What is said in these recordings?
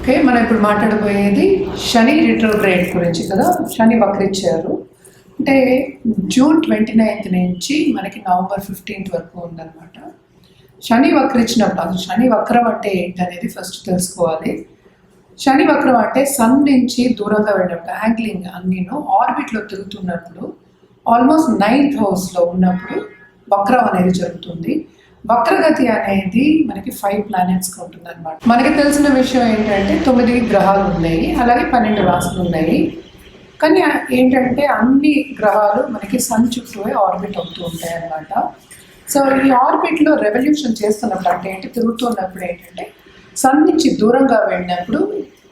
okay మనం ఇప్పుడు మాట్లాడబోయేది శని retrograde గురించి కదా. శని వక్రించారు అంటే జూన్ ట్వంటీ నైన్త్ నుంచి మనకి నవంబర్ ఫిఫ్టీన్త్ వరకు ఉందన్నమాట. శని వక్రించినప్పుడు అసలు శని వక్రం అంటే ఏంటి అనేది ఫస్ట్ తెలుసుకోవాలి. శని వక్రం అంటే సన్ నుంచి దూరంగా వెళ్ళినప్పుడు యాంగ్లింగ్ అన్నీను ఆర్బిట్లో తిరుగుతున్నప్పుడు ఆల్మోస్ట్ నైన్త్ హౌస్లో ఉన్నప్పుడు వక్రం అనేది జరుగుతుంది. వక్రగతి అనేది మనకి ఫైవ్ ప్లానెట్స్ ఉంటుంది అనమాట మనకి తెలిసిన విషయం ఏంటంటే తొమ్మిది గ్రహాలు ఉన్నాయి అలాగే పన్నెండు రాసులు ఉన్నాయి. కానీ ఏంటంటే అన్ని గ్రహాలు మనకి సన్ చుట్టూ ఆర్బిట్ అవుతూ ఉంటాయి అన్నమాట సో ఈ ఆర్బిట్లో రెవల్యూషన్ చేస్తున్నప్పుడు అంటే ఏంటి? తిరుగుతున్నప్పుడు ఏంటంటే సన్ నుంచి దూరంగా వెళ్ళినప్పుడు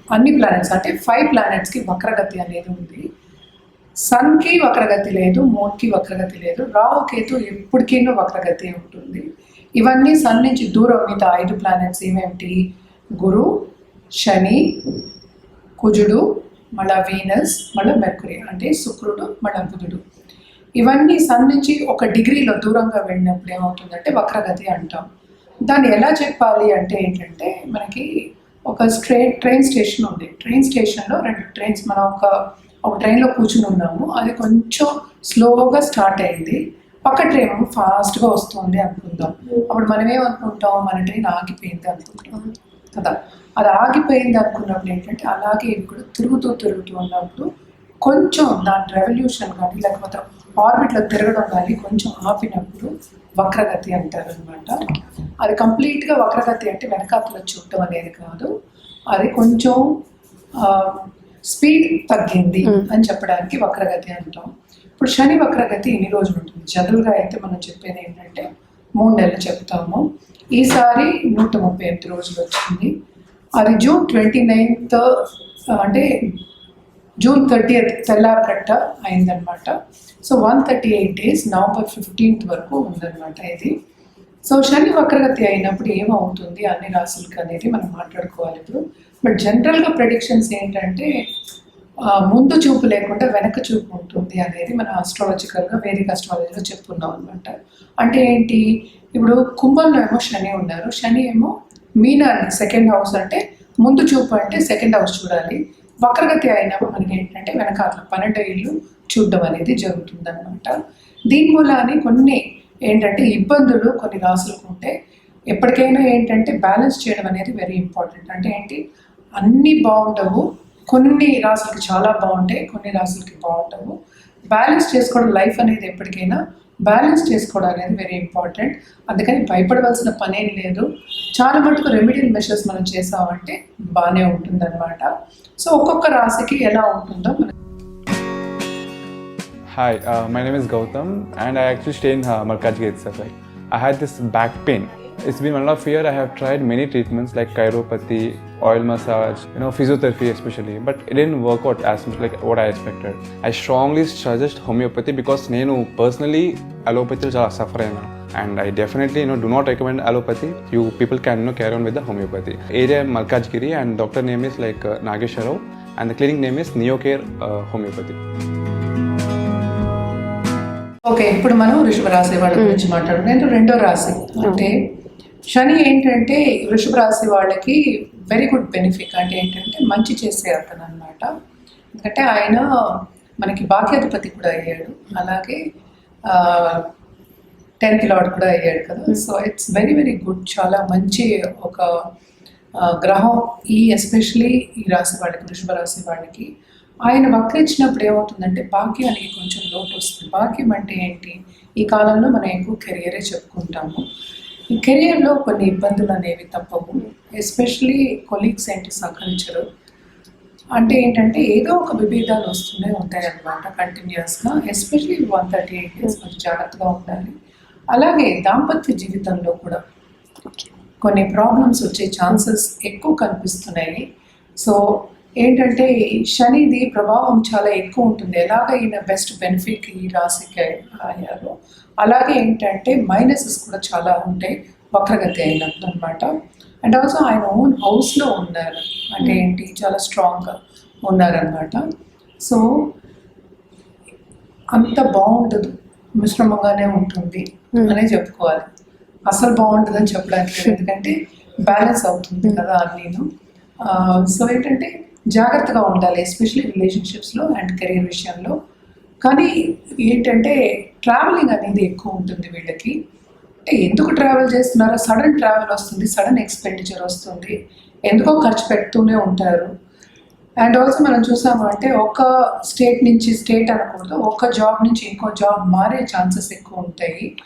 అన్ని ప్లానెట్స్ అంటే ఫైవ్ ప్లానెట్స్కి వక్రగతి అనేది ఉంది. సన్కి వక్రగతి లేదు మూన్కి వక్రగతి లేదు రాహు కేతు ఎప్పటికీ వక్రగతి ఉంటుంది. ఇవన్నీ సన్ నుంచి దూరం. మిగతా ఐదు ప్లానెట్స్ ఏమేమిటి? గురు శని కుజుడు మళ్ళా వీనస్ మళ్ళా మెర్కురీ అంటే శుక్రుడు మళ్ళా బుధుడు. ఇవన్నీ సన్ నుంచి ఒక డిగ్రీలో దూరంగా వెళ్ళినప్పుడు ఏమవుతుందంటే వక్రగతి అంటాం. దాన్ని ఎలా చెప్పాలి అంటే ఏంటంటే మనకి ఒక స్ట్రైన్ ట్రైన్ స్టేషన్ ఉంది. ట్రైన్ స్టేషన్లో రెండు ట్రైన్స్ మనం ఒక ఒక ట్రైన్లో కూర్చుని ఉన్నాము. అది కొంచెం స్లోగా స్టార్ట్ అయింది. పక్క ట్రైన్ ఫాస్ట్గా వస్తుంది అనుకుందాం. అప్పుడు మనం ఏమనుకుంటాం? మన ట్రైన్ ఆగిపోయింది అనుకుంటాం. కదా? అది ఆగిపోయింది అనుకున్నప్పుడు ఏంటంటే అలాగే ఇవి కూడా తిరుగుతూ తిరుగుతూ ఉన్నప్పుడు కొంచెం దాని రెవల్యూషన్ కానీ లేకపోతే ఆర్బిట్లో తిరగడం కానీ కొంచెం ఆపినప్పుడు వక్రగతి అంటారు అనమాట అది కంప్లీట్గా వక్రగతి అంటే వెనకాతలో చూడటం అనేది కాదు. అది కొంచెం స్పీడ్ తగ్గింది అని చెప్పడానికి వక్రగతి అంటాం. ఇప్పుడు శని వక్రగతి ఎన్ని రోజులు ఉంటుంది? జనరల్గా అయితే మనం చెప్పేది ఏంటంటే మూడు నెలలు చెప్తాము. ఈసారి నూట ముప్పై ఎనిమిది రోజులు వచ్చింది. అది జూన్ ట్వంటీ నైన్త్ అంటే జూన్ థర్టీ తెల్లారకట్ట అయిందనమాట so one thirty eight days November fifteenth వరకు ఉందన్నమాట ఇది. సో శని వక్రగతి అయినప్పుడు ఏమవుతుంది? అన్ని రాసులకి అనేది మనం మాట్లాడుకోవాలి ఇప్పుడు. బట్ జనరల్గా ప్రెడిక్షన్స్ ఏంటంటే ముందు చూపు లేకుండా వెనక చూపు ఉంటుంది అనేది మన ఆస్ట్రాలజికల్గా వేదిక ఆస్ట్రాలజీలో చెప్పుకున్నాం అనమాట అంటే ఏంటి? ఇప్పుడు కుంభంలో ఏమో శని ఉన్నారు. శని ఏమో మీనాన్ని సెకండ్ హౌస్ అంటే ముందు చూపు అంటే సెకండ్ హౌస్ చూడాలి. వక్రగతి అయినప్పుడు మనకి ఏంటంటే వెనకాల పన్నెండు ఇల్లు చూడడం అనేది జరుగుతుంది అనమాట దీని మూలాన్ని కొన్ని ఏంటంటే ఇబ్బందులు కొన్ని రాసులకు ఉంటే ఎప్పటికైనా ఏంటంటే బ్యాలెన్స్ చేయడం అనేది వెరీ ఇంపార్టెంట్ అంటే ఏంటి? అన్నీ బాగుండవు కొన్ని రాసులకి చాలా బాగుంటాయి కొన్ని రాసులకి బాగుండవు బ్యాలెన్స్ చేసుకోవడం లైఫ్ అనేది ఎప్పటికైనా బ్యాలెన్స్ చేసుకోవడం అనేది వెరీ ఇంపార్టెంట్ అందుకని భయపడవలసిన పనేం లేదు. చాలా మటుకు రెమెడియల్ మెషర్స్ మనం చేసామంటే బాగానే ఉంటుందన్నమాట. సో ఒక్కొక్క రాశికి ఎలా ఉంటుందో మనం hi my name is Gautam and I actually stay in Markaz gate sir itself. Like, I back pain. It's been one and a year. I have tried many treatments like chiropathy, oil massage, you know, physiotherapy especially, but it didn't work out as much like what I expected. I strongly suggest homeopathy because నేను personally allopathy చాలా suffer అయినా and I definitely you know do not recommend allopathy. You people can you know carry on with the homeopathy. Area Malkajgiri and doctor name is like uh, Nagesh Rao and the clinic name is Neocare uh, Homeopathy. Okay ఇప్పుడు మనం వృషభ రాశి వాళ్ళ గురించి మాట్లాడుకుంటే రెండో రాశి అంటే శని ఏంటంటే వృషభ రాశి వాళ్ళకి వెరీ గుడ్ బెనిఫిట్ అంటే ఏంటంటే మంచి చేసే అతను అనమాట ఎందుకంటే ఆయన మనకి భాగ్యాధిపతి కూడా అయ్యాడు. అలాగే టెన్త్ లార్డ్ కూడా అయ్యాడు కదా. So it's very very good చాలా మంచి ఒక గ్రహం. ఈ ఎస్పెషలీ ఈ రాశి వాళ్ళకి వృషభ రాశి వాళ్ళకి. ఆయన వక్రించినప్పుడు ఏమవుతుందంటే భాగ్యానికి కొంచెం లోటు వస్తుంది. భాగ్యం అంటే ఏంటి? ఈ కాలంలో మనం ఎక్కువ కెరియరే చెప్పుకుంటాము. కెరియర్లో కొన్ని ఇబ్బందులు అనేవి తప్పవు. ఎస్పెషలీ కొలీగ్స్ ఏంటి సహకరించరు. అంటే ఏంటంటే ఏదో ఒక విభేదాలు వస్తూనే ఉంటాయి అన్నమాట కంటిన్యూస్గా especially one thirty eight days కొంచెం జాగ్రత్తగా ఉండాలి. అలాగే దాంపత్య జీవితంలో కూడా కొన్ని ప్రాబ్లమ్స్ వచ్చే ఛాన్సెస్ ఎక్కువ కనిపిస్తున్నాయి. సో ఏంటంటే శనిది ప్రభావం చాలా ఎక్కువ ఉంటుంది. ఎలాగ ఈయన బెస్ట్ బెనిఫిట్ ఈ రాశికి అయ్యారో అలాగే ఏంటంటే మైనసెస్ కూడా చాలా ఉంటాయి వక్రగతి అయినప్పుడు అనమాట అండ్ ఆల్సో ఆయన ఓన్ హౌస్లో ఉన్నారు. అంటే ఏంటి చాలా స్ట్రాంగ్గా ఉన్నారనమాట. సో అంత బాగుండదు. మిశ్రమంగానే ఉంటుంది అనే చెప్పుకోవాలి. అసలు బాగుంటుందని చెప్పడానికి. ఎందుకంటే బ్యాలెన్స్ అవుతుంది కదా అన్నీను. సో ఏంటంటే జాగ్రత్తగా ఉండాలి ఎస్పెషలీ రిలేషన్షిప్స్లో అండ్ కెరీర్ విషయంలో. కానీ ఏంటంటే ట్రావెలింగ్ అనేది ఎక్కువ ఉంటుంది వీళ్ళకి. అంటే ఎందుకు ట్రావెల్ చేస్తున్నారో సడన్ ట్రావెల్ వస్తుంది సడన్ ఎక్స్పెండిచర్ వస్తుంది ఎందుకో ఖర్చు పెడుతూనే ఉంటారు. అండ్ ఆల్సో మనం చూసాము అంటే ఒక స్టేట్ నుంచి స్టేట్ అనకూడదు ఒక జాబ్ నుంచి ఇంకో జాబ్ మారే ఛాన్సెస్ ఎక్కువ ఉంటాయి.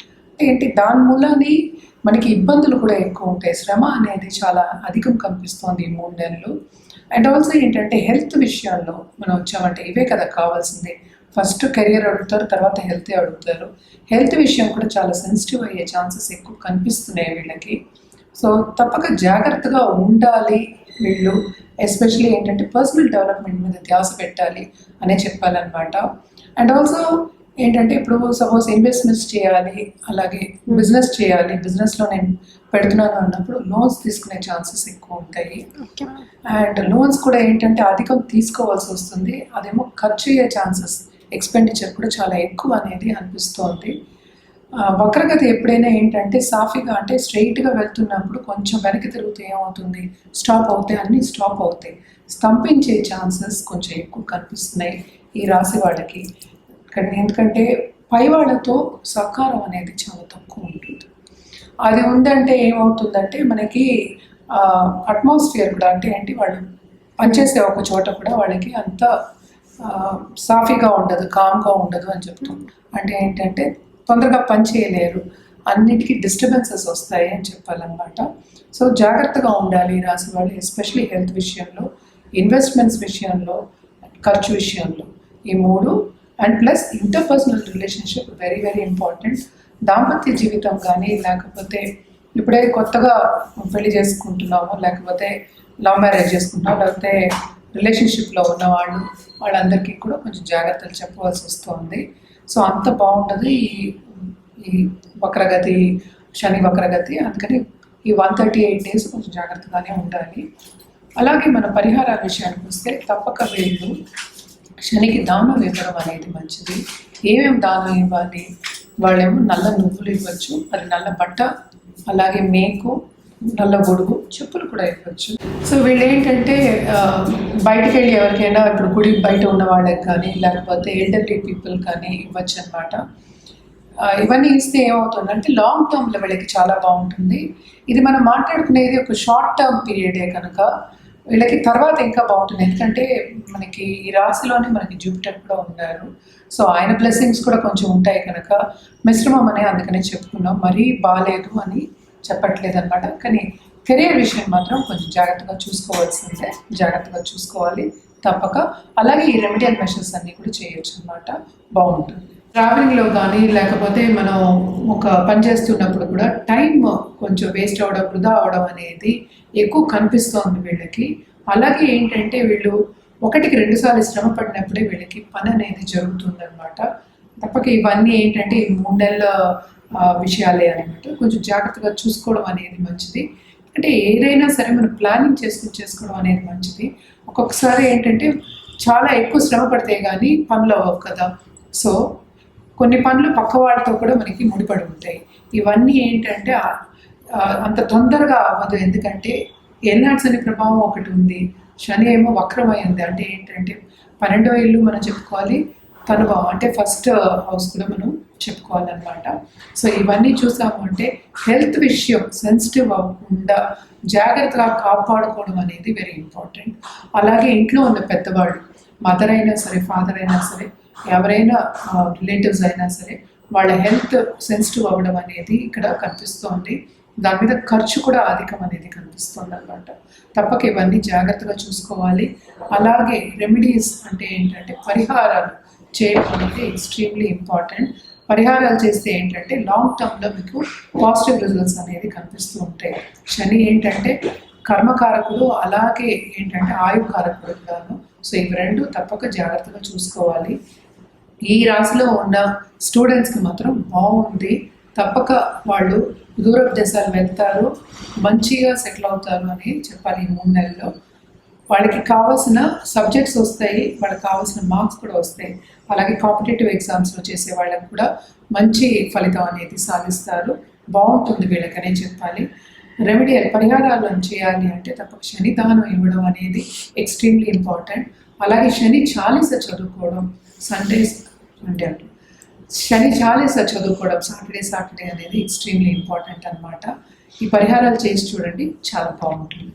ఏంటి దాని మూలని మనకి ఇబ్బందులు కూడా ఎక్కువ ఉంటాయి. శ్రమ అనేది చాలా అధికం కనిపిస్తోంది ఈ మూడు నెలలు. అండ్ ఆల్సో ఏంటంటే హెల్త్ విషయాల్లో మనం వచ్చామంటే ఇవే కదా కావాల్సింది. ఫస్ట్ కెరియర్ అడుగుతారు తర్వాత హెల్తే అడుగుతారు. హెల్త్ విషయం కూడా చాలా సెన్సిటివ్ అయ్యే ఛాన్సెస్ ఎక్కువ కనిపిస్తున్నాయి వీళ్ళకి. సో తప్పక జాగ్రత్తగా ఉండాలి వీళ్ళు ఎస్పెషలీ ఏంటంటే పర్సనల్ డెవలప్మెంట్ మీద ధ్యాస పెట్టాలి అనే చెప్పాలన్నమాట. అండ్ ఆల్సో ఏంటంటే ఇప్పుడు సపోజ్ ఇన్వెస్ట్మెంట్స్ చేయాలి అలాగే బిజినెస్ చేయాలి బిజినెస్లో నేను పెడుతున్నాను అన్నప్పుడు లోన్స్ తీసుకునే ఛాన్సెస్ ఎక్కువ ఉంటాయి. అండ్ లోన్స్ కూడా ఏంటంటే అధికం తీసుకోవాల్సి వస్తుంది. అదేమో ఖర్చు అయ్యే ఛాన్సెస్ ఎక్స్పెండిచర్ కూడా చాలా ఎక్కువ అనేది అనిపిస్తోంది. వక్రగతి ఎప్పుడైనా ఏంటంటే సాఫీగా అంటే స్ట్రైట్గా వెళ్తున్నప్పుడు కొంచెం వెనక్కి తిరుగుతూ ఏమవుతుంది? స్టాప్ అవుతాయి అన్నీ స్టాప్ అవుతాయి. స్తంభించే ఛాన్సెస్ కొంచెం ఎక్కువ కనిపిస్తున్నాయి ఈ రాశి వాళ్ళకి. కానీ ఎందుకంటే పై వాళ్ళతో సహకారం అనేది చాలా తక్కువ ఉంటుంది. అది ఉందంటే ఏమవుతుందంటే మనకి అట్మాస్ఫియర్ కూడా అంటే ఏంటి వాళ్ళు పనిచేసే ఒక చోట కూడా వాళ్ళకి అంత సాఫీగా ఉండదు కామ్గా ఉండదు అని చెప్తాం. అంటే ఏంటంటే తొందరగా పని చేయలేరు అన్నిటికీ డిస్టర్బెన్సెస్ వస్తాయి అని చెప్పాలన్నమాట. సో జాగ్రత్తగా ఉండాలి రాసి వాళ్ళు ఎస్పెషలీ హెల్త్ విషయంలో ఇన్వెస్ట్మెంట్స్ విషయంలో ఖర్చు విషయంలో. ఈ మూడు and plus interpersonal relationship very very important దాంపత్య జీవితం కానీ లేకపోతే ఇప్పుడే కొత్తగా పెళ్ళి చేసుకుంటున్నాము లేకపోతే లవ్ మ్యారేజ్ చేసుకుంటాం లేకపోతే రిలేషన్షిప్లో ఉన్న వాళ్ళు వాళ్ళందరికీ కూడా కొంచెం జాగ్రత్తలు చెప్పవలసి వస్తుంది. సో అంత బాగుంటుంది ఈ ఈ వక్రగతి శని వక్రగతి. అందుకని ఈ వన్ థర్టీ ఎయిట్ డేస్ కొంచెం జాగ్రత్తగానే ఉండాలి. అలాగే మన పరిహారాల విషయానికి వస్తే తప్పక వీళ్ళు. శనికి దానం ఇవ్వడం అనేది మంచిది. ఏమేమి దానం ఇవ్వాలి? వాళ్ళేమో నల్ల నువ్వులు ఇవ్వచ్చు అది నల్ల బట్ట అలాగే మేకు నల్ల గొడుగు చెప్పులు కూడా ఇవ్వచ్చు. సో వీళ్ళు ఏంటంటే బయటకు బయటికి వెళ్ళి ఎవరికైనా ఇప్పుడు గుడి బయట ఉన్న వాళ్ళకి కానీ లేకపోతే ఎల్డర్లీ పీపుల్ కానీ ఇవ్వచ్చు అనమాట ఇవన్నీ ఇస్తే ఏమవుతుందంటే లాంగ్ టర్మ్లో వీళ్ళకి చాలా బాగుంటుంది. ఇది మనం మాట్లాడుకునేది ఒక షార్ట్ టర్మ్ పీరియడే కనుక. వీళ్ళకి తర్వాత ఇంకా బాగుంటుంది. ఎందుకంటే మనకి ఈ రాశిలోనే మనకి జూపిటర్ కూడా ఉన్నారు. సో ఆయన బ్లెస్సింగ్స్ కూడా కొంచెం ఉంటాయి కనుక మిశ్రమం అనే అందుకనే చెప్పుకున్నాం. మరీ బాగాలేదు అని చెప్పట్లేదు అనమాట కానీ కెరియర్ విషయం మాత్రం కొంచెం జాగ్రత్తగా చూసుకోవాల్సిందే. జాగ్రత్తగా చూసుకోవాలి తప్పక. అలాగే ఈ రెమెడియల్ మెషర్స్ అన్నీ కూడా చేయొచ్చు అనమాట బాగుంటుంది. ట్రావెలింగ్లో కానీ లేకపోతే మనం ఒక పని చేస్తున్నప్పుడు కూడా టైం కొంచెం వేస్ట్ అవ్వడం వృధా అవడం అనేది ఎక్కువ కనిపిస్తోంది వీళ్ళకి. అలాగే ఏంటంటే వీళ్ళు ఒకటికి రెండు సార్లు శ్రమ పడినప్పుడే వీళ్ళకి పని అనేది జరుగుతుందన్నమాట. తప్పక ఇవన్నీ ఏంటంటే ఈ మూడు నెలల విషయాలే అనమాట కొంచెం జాగ్రత్తగా చూసుకోవడం అనేది మంచిది. అంటే ఏదైనా సరే మనం ప్లానింగ్ చేసుకుని చేసుకోవడం అనేది మంచిది. ఒక్కొక్కసారి ఏంటంటే చాలా ఎక్కువ శ్రమ పడితే కానీ పనులు అవ్వవు కదా. సో కొన్ని పనులు పక్కవాడితో కూడా మనకి ముడిపడి ఉంటాయి. ఇవన్నీ ఏంటంటే అంత తొందరగా అవ్వదు. ఎందుకంటే ఎల్నాడ్స్ అనే ప్రభావం ఒకటి ఉంది. శని ఏమో వక్రమైంది అంటే ఏంటంటే పన్నెండో ఇల్లు మనం చెప్పుకోవాలి తనుభావం. అంటే ఫస్ట్ హౌస్ కూడా మనం చెప్పుకోవాలన్నమాట. సో ఇవన్నీ చూసాము అంటే హెల్త్ విషయం సెన్సిటివ్ అవ్వకుండా జాగ్రత్తగా కాపాడుకోవడం అనేది వెరీ ఇంపార్టెంట్. అలాగే ఇంట్లో ఉన్న పెద్దవాళ్ళు మదర్ అయినా సరే ఫాదర్ అయినా సరే ఎవరైనా రిలేటివ్స్ అయినా సరే వాళ్ళ హెల్త్ సెన్సిటివ్ అవ్వడం అనేది ఇక్కడ కనిపిస్తోంది. దాని మీద ఖర్చు కూడా అధికం అనేది కనిపిస్తుంది అనమాట తప్పక ఇవన్నీ జాగ్రత్తగా చూసుకోవాలి. అలాగే రెమెడీస్ అంటే ఏంటంటే పరిహారాలు చేయడం అనేది ఎక్స్ట్రీమ్లీ ఇంపార్టెంట్ పరిహారాలు చేస్తే ఏంటంటే లాంగ్ టర్మ్లో మీకు పాజిటివ్ రిజల్ట్స్ అనేది కనిపిస్తూ ఉంటాయి. శని ఏంటంటే కర్మకారకుడు అలాగే ఏంటంటే ఆయుకారకుడు కూడాను. సో ఇవి రెండు తప్పక జాగ్రత్తగా చూసుకోవాలి. ఈ రాశిలో ఉన్న స్టూడెంట్స్కి మాత్రం బాగుంది తప్పక వాళ్ళు దూరపు దేశాలు వెళ్తారు మంచిగా సెటిల్ అవుతారు అని చెప్పాలి ఈ మూడు నెలల్లో. వాళ్ళకి కావాల్సిన సబ్జెక్ట్స్ వస్తాయి వాళ్ళకి కావాల్సిన మార్క్స్ కూడా వస్తాయి. అలాగే కాంపిటేటివ్ ఎగ్జామ్స్లో చేసే వాళ్ళకి కూడా మంచి ఫలితం అనేది సాధిస్తారు. బాగుంటుంది వీళ్ళకనే చెప్పాలి. రెమెడియల్ పరిహారాలు చేయాలి అంటే తప్పక శని దానం ఇవ్వడం అనేది ఎక్స్ట్రీమ్లీ ఇంపార్టెంట్ అలాగే శని చాలీస చదువుకోవడం సండేస్ అంటే శని చాలీస చదువుకోవడం సాటర్డే సాటర్డే అనేది ఎక్స్ట్రీమ్లీ ఇంపార్టెంట్ అనమాట ఈ పరిహారాలు చేసి చూడండి చాలా బాగుంటుంది.